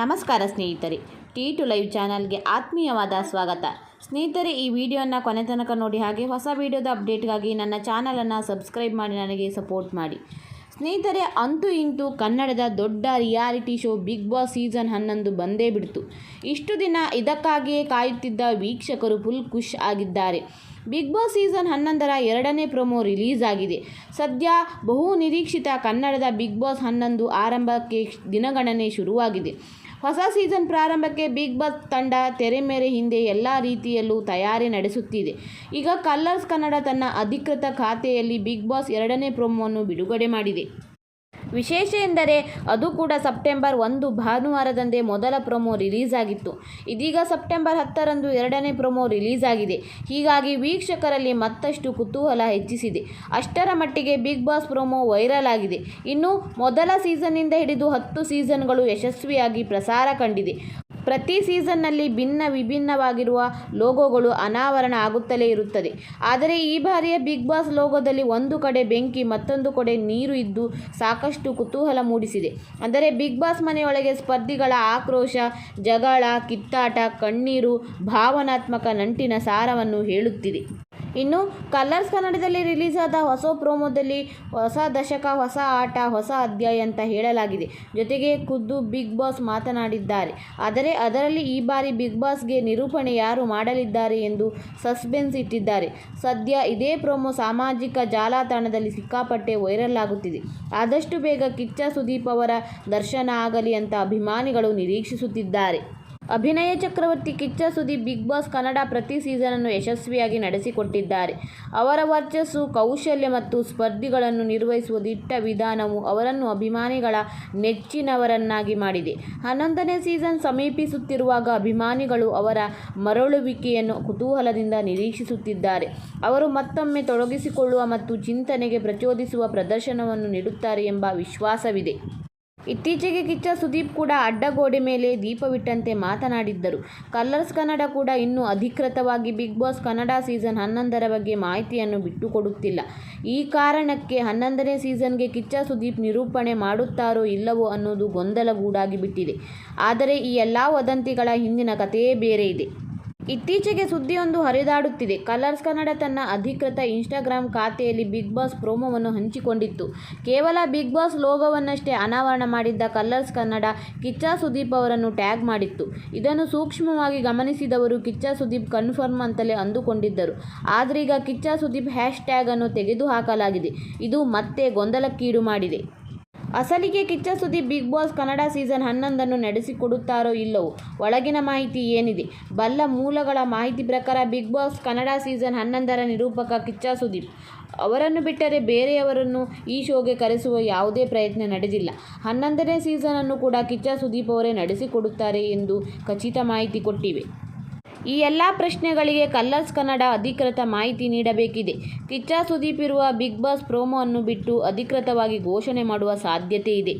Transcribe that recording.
ನಮಸ್ಕಾರ ಸ್ನೇಹಿತರೆ T to live ಚಾನಲ್ಗೆ ಆತ್ಮೀಯವಾದ ಸ್ವಾಗತ. ಸ್ನೇಹಿತರೆ, ಈ ವಿಡಿಯೋನ ಕೊನೆ ತನಕ ನೋಡಿ ಹಾಗೆ ಹೊಸ ವಿಡಿಯೋದ ಅಪ್ಡೇಟ್ಗಾಗಿ ನನ್ನ ಚಾನಲನ್ನು ಸಬ್ಸ್ಕ್ರೈಬ್ ಮಾಡಿ, ನನಗೆ ಸಪೋರ್ಟ್ ಮಾಡಿ. ಸ್ನೇಹಿತರೆ, ಅಂತೂ ಇಂತೂ ಕನ್ನಡದ ದೊಡ್ಡ reality show Bigg Boss season ಹನ್ನೊಂದು ಬಂದೇ ಬಿಡ್ತು. ಇಷ್ಟು ದಿನ ಇದಕ್ಕಾಗಿಯೇ ಕಾಯುತ್ತಿದ್ದ ವೀಕ್ಷಕರು ಫುಲ್ ಖುಷ್ ಆಗಿದ್ದಾರೆ. ಬಿಗ್ ಬಾಸ್ ಸೀಸನ್ ಹನ್ನೊಂದರ ಎರಡನೇ ಪ್ರೊಮೋ ರಿಲೀಸ್ ಆಗಿದೆ. ಸದ್ಯ ಬಹು ನಿರೀಕ್ಷಿತ ಕನ್ನಡದ ಬಿಗ್ ಬಾಸ್ ಹನ್ನೊಂದು ಆರಂಭಕ್ಕೆ ದಿನಗಣನೆ ಶುರುವಾಗಿದೆ. ಹೊಸ ಸೀಸನ್ ಪ್ರಾರಂಭಕ್ಕೆ ಬಿಗ್ ಬಾಸ್ ತಂಡ ತೆರೆ ಮೇರೆ ಹಿಂದೆ ಎಲ್ಲ ರೀತಿಯಲ್ಲೂ ತಯಾರಿ ನಡೆಸುತ್ತಿದೆ. ಈಗ ಕಲ್ಲರ್ಸ್ ಕನ್ನಡ ತನ್ನ ಅಧಿಕೃತ ಖಾತೆಯಲ್ಲಿ ಬಿಗ್ ಬಾಸ್ ಎರಡನೇ ಪ್ರೊಮೋವನ್ನು ಬಿಡುಗಡೆ ಮಾಡಿದೆ. ವಿಶೇಷ ಎಂದರೆ ಅದು ಕೂಡ ಸೆಪ್ಟೆಂಬರ್ ಒಂದು ಭಾನುವಾರದಂದೇ ಮೊದಲ ಪ್ರೊಮೋ ರಿಲೀಸ್ ಆಗಿತ್ತು. ಇದೀಗ ಸೆಪ್ಟೆಂಬರ್ ಹತ್ತರಂದು ಎರಡನೇ ಪ್ರೊಮೋ ರಿಲೀಸ್ ಆಗಿದೆ. ಹೀಗಾಗಿ ವೀಕ್ಷಕರಲ್ಲಿ ಮತ್ತಷ್ಟು ಕುತೂಹಲ ಹೆಚ್ಚಿಸಿದೆ. ಅಷ್ಟರ ಮಟ್ಟಿಗೆ ಬಿಗ್ ಬಾಸ್ ಪ್ರೊಮೋ ವೈರಲ್ ಆಗಿದೆ. ಇನ್ನು ಮೊದಲ ಸೀಸನ್ನಿಂದ ಹಿಡಿದು ಹತ್ತು ಸೀಸನ್ಗಳು ಯಶಸ್ವಿಯಾಗಿ ಪ್ರಸಾರ ಕಂಡಿದೆ. ಪ್ರತಿ ಸೀಸನ್ನಲ್ಲಿ ಭಿನ್ನ ವಿಭಿನ್ನವಾಗಿರುವ ಲೋಗೋಗಳು ಅನಾವರಣ ಆಗುತ್ತಲೇ ಇರುತ್ತದೆ. ಆದರೆ ಈ ಬಾರಿಯ ಬಿಗ್ ಬಾಸ್ ಲೋಗೋದಲ್ಲಿ ಒಂದು ಕಡೆ ಬೆಂಕಿ, ಮತ್ತೊಂದು ಕಡೆ ನೀರು ಇದ್ದು ಸಾಕಷ್ಟು ಕುತೂಹಲ ಮೂಡಿಸಿದೆ. ಅಂದರೆ ಬಿಗ್ ಬಾಸ್ ಮನೆಯೊಳಗೆ ಸ್ಪರ್ಧಿಗಳ ಆಕ್ರೋಶ, ಜಗಳ, ಕಿತ್ತಾಟ, ಕಣ್ಣೀರು, ಭಾವನಾತ್ಮಕ ನಂಟಿನ ಸಾರವನ್ನು ಹೇಳುತ್ತಿದೆ. ಇನ್ನು ಕಲರ್ಸ್ ಕನ್ನಡದಲ್ಲಿ ರಿಲೀಸ್ ಆದ ಹೊಸ ಪ್ರೋಮೋದಲ್ಲಿ ಹೊಸ ದಶಕ, ಹೊಸ ಆಟ, ಹೊಸ ಅಧ್ಯಾಯ ಅಂತ ಹೇಳಲಾಗಿದೆ. ಜೊತೆಗೆ ಖುದ್ದು ಬಿಗ್ ಬಾಸ್ ಮಾತನಾಡಿದ್ದಾರೆ. ಆದರೆ ಅದರಲ್ಲಿ ಈ ಬಾರಿ ಬಿಗ್ ಬಾಸ್ಗೆ ನಿರೂಪಣೆ ಯಾರು ಮಾಡಲಿದ್ದಾರೆ ಎಂದು ಸಸ್ಪೆನ್ಸ್ ಇಟ್ಟಿದ್ದಾರೆ. ಸದ್ಯ ಇದೇ ಪ್ರೋಮೋ ಸಾಮಾಜಿಕ ಜಾಲತಾಣದಲ್ಲಿ ಸಿಕ್ಕಾಪಟ್ಟೆ ವೈರಲ್ ಆಗುತ್ತಿದೆ. ಆದಷ್ಟು ಬೇಗ ಕಿಚ್ಚ ಸುದೀಪ್ ಅವರ ದರ್ಶನ ಆಗಲಿ ಅಂತ ಅಭಿಮಾನಿಗಳು ನಿರೀಕ್ಷಿಸುತ್ತಿದ್ದಾರೆ. ಅಭಿನಯ ಚಕ್ರವರ್ತಿ ಕಿಚ್ಚ ಸುದೀಪ್ ಬಿಗ್ ಬಾಸ್ ಕನ್ನಡ ಪ್ರತಿ ಸೀಸನನ್ನು ಯಶಸ್ವಿಯಾಗಿ ನಡೆಸಿಕೊಟ್ಟಿದ್ದಾರೆ. ಅವರ ವರ್ಚಸ್ಸು, ಕೌಶಲ್ಯ ಮತ್ತು ಸ್ಪರ್ಧಿಗಳನ್ನು ನಿರ್ವಹಿಸುವ ದಿಟ್ಟ ವಿಧಾನವು ಅವರನ್ನು ಅಭಿಮಾನಿಗಳ ನೆಚ್ಚಿನವರನ್ನಾಗಿ ಮಾಡಿದೆ. ಹನ್ನೊಂದನೇ ಸೀಸನ್ ಸಮೀಪಿಸುತ್ತಿರುವಾಗ ಅಭಿಮಾನಿಗಳು ಅವರ ಮರಳುವಿಕೆಯನ್ನು ಕುತೂಹಲದಿಂದ ನಿರೀಕ್ಷಿಸುತ್ತಿದ್ದಾರೆ. ಅವರು ಮತ್ತೊಮ್ಮೆ ತೊಡಗಿಸಿಕೊಳ್ಳುವ ಮತ್ತು ಚಿಂತನೆಗೆ ಪ್ರಚೋದಿಸುವ ಪ್ರದರ್ಶನವನ್ನು ನೀಡುತ್ತಾರೆ ಎಂಬ ವಿಶ್ವಾಸವಿದೆ. ಇತ್ತೀಚೆಗೆ ಕಿಚ್ಚ ಸುದೀಪ್ ಕೂಡ ಅಡ್ಡಗೋಡೆ ಮೇಲೆ ದೀಪವಿಟ್ಟಂತೆ ಮಾತನಾಡಿದ್ದರು. ಕಲರ್ಸ್ ಕನ್ನಡ ಕೂಡ ಇನ್ನೂ ಅಧಿಕೃತವಾಗಿ ಬಿಗ್ ಬಾಸ್ ಕನ್ನಡ ಸೀಸನ್ ಹನ್ನೊಂದರ ಬಗ್ಗೆ ಮಾಹಿತಿಯನ್ನು ಬಿಟ್ಟುಕೊಡುತ್ತಿಲ್ಲ. ಈ ಕಾರಣಕ್ಕೆ ಹನ್ನೊಂದನೇ ಸೀಸನ್ಗೆ ಕಿಚ್ಚ ಸುದೀಪ್ ನಿರೂಪಣೆ ಮಾಡುತ್ತಾರೋ ಇಲ್ಲವೋ ಅನ್ನೋದು ಗೊಂದಲಗೂಡಾಗಿ ಬಿಟ್ಟಿದೆ ಆದರೆ ಈ ಎಲ್ಲ ವದಂತಿಗಳ ಹಿಂದಿನ ಕಥೆಯೇ ಬೇರೆ ಇದೆ. ಇತ್ತೀಚೆಗೆ ಸುದ್ದಿಯೊಂದು ಹರಿದಾಡುತ್ತಿದೆ. ಕಲರ್ಸ್ ಕನ್ನಡ ತನ್ನ ಅಧಿಕೃತ ಇನ್ಸ್ಟಾಗ್ರಾಮ್ ಖಾತೆಯಲ್ಲಿ ಬಿಗ್ ಬಾಸ್ ಪ್ರೋಮೋವನ್ನು ಹಂಚಿಕೊಂಡಿತ್ತು. ಕೇವಲ ಬಿಗ್ ಬಾಸ್ ಲೋಗೋವನ್ನಷ್ಟೇ ಅನಾವರಣ ಮಾಡಿದ್ದ ಕಲರ್ಸ್ ಕನ್ನಡ ಕಿಚ್ಚ ಸುದೀಪ್ ಅವರನ್ನು ಟ್ಯಾಗ್ ಮಾಡಿತ್ತು. ಇದನ್ನು ಸೂಕ್ಷ್ಮವಾಗಿ ಗಮನಿಸಿದವರು ಕಿಚ್ಚ ಸುದೀಪ್ ಕನ್ಫರ್ಮ್ ಅಂತಲೇ ಅಂದುಕೊಂಡಿದ್ದರು. ಆದ್ರೀಗ ಕಿಚ್ಚ ಸುದೀಪ್ ಹ್ಯಾಶ್ ಟ್ಯಾಗ್ ಅನ್ನು ತೆಗೆದುಹಾಕಲಾಗಿದೆ. ಇದು ಮತ್ತೆ ಗೊಂದಲಕ್ಕೀಡು ಮಾಡಿದೆ. ಅಸಲಿಗೆ Kichcha Sudeep Bigg Boss Kannada season ಹನ್ನೊಂದನ್ನು ನಡೆಸಿಕೊಡುತ್ತಾರೋ ಇಲ್ಲವೋ? ಒಳಗಿನ ಮಾಹಿತಿ ಏನಿದೆ? ಬಲ್ಲ ಮೂಲಗಳ ಮಾಹಿತಿ ಪ್ರಕಾರ ಬಿಗ್ ಬಾಸ್ ಕನ್ನಡ ಸೀಸನ್ ಹನ್ನೊಂದರ ನಿರೂಪಕ ಕಿಚ್ಚ ಸುದೀಪ್. ಅವರನ್ನು ಬಿಟ್ಟರೆ ಬೇರೆಯವರನ್ನು ಈ ಶೋಗೆ ಕರೆಸುವ ಯಾವುದೇ ಪ್ರಯತ್ನ ನಡೆದಿಲ್ಲ. ಹನ್ನೊಂದನೇ ಸೀಸನನ್ನು ಕೂಡ ಕಿಚ್ಚ ಸುದೀಪ್ ಅವರೇ ನಡೆಸಿಕೊಡುತ್ತಾರೆ ಎಂದು ಖಚಿತ ಮಾಹಿತಿ ಕೊಟ್ಟಿವೆ. ಈ ಎಲ್ಲ ಪ್ರಶ್ನೆಗಳಿಗೆ ಕಲ್ಲರ್ಸ್ ಕನ್ನಡ ಅಧಿಕೃತ ಮಾಹಿತಿ ನೀಡಬೇಕಿದೆ. ಕಿಚ್ಚ ಸುದೀಪ್ ಇರುವ ಬಿಗ್ ಬಾಸ್ ಪ್ರೋಮೋ ಅನ್ನು ಬಿಟ್ಟು ಅಧಿಕೃತವಾಗಿ ಘೋಷಣೆ ಮಾಡುವ ಸಾಧ್ಯತೆ ಇದೆ.